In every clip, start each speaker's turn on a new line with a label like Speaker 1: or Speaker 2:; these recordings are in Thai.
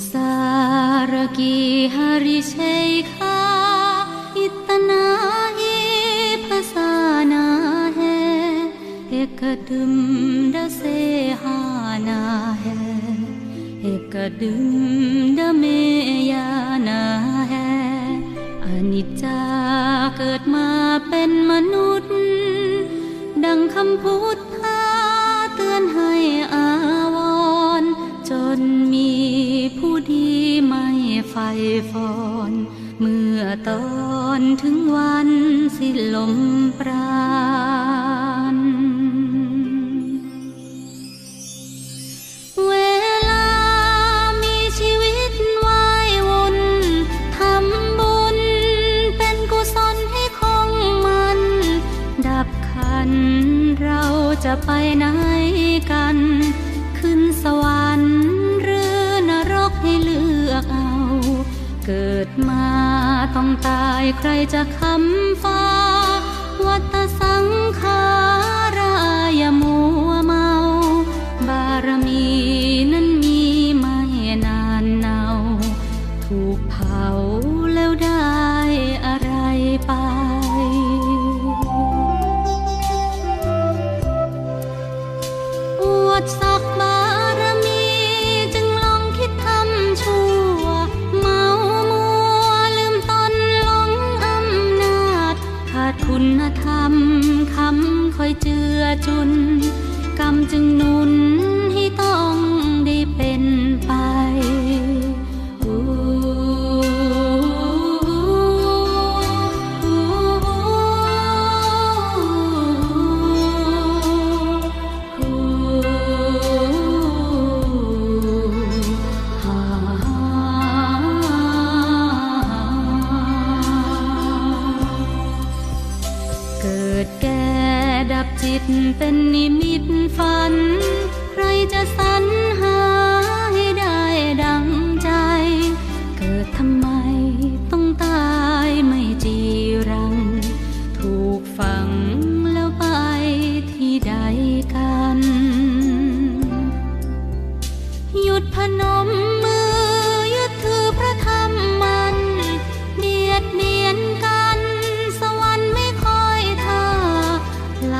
Speaker 1: Sensaraki hari sheikha itna hi phasana hai ekadum da se hana hai ekadum da me yana hai อนิจจาเกิดมาเป็นมนุษย์ ดังคำพูด ฟอนเมื่อตอนถึงวันสิ้นลมปราณเวลามีชีวิตวายวนทำบุญเป็นกุศลให้คงมัน ดับขันเราจะไปไหนกัน ขึ้นสวรรค์ เกิดมาต้องตายใครจะคำฟ้าวัต เจือจุน ดับจิตเป็นนิมิตฝัน ใครจะสรรหาให้ได้ดังใจ เกิดทำไมต้องตายไม่จีรัง ถูกฝัง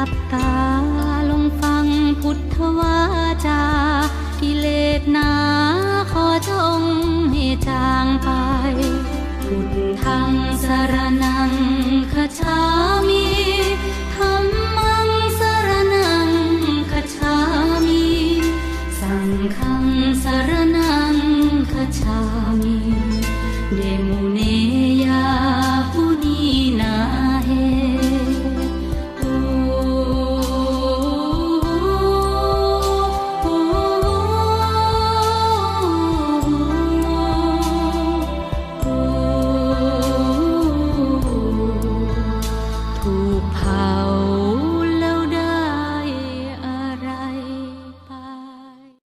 Speaker 1: ลับตาลงฟังพุทธวาจากิเลสนา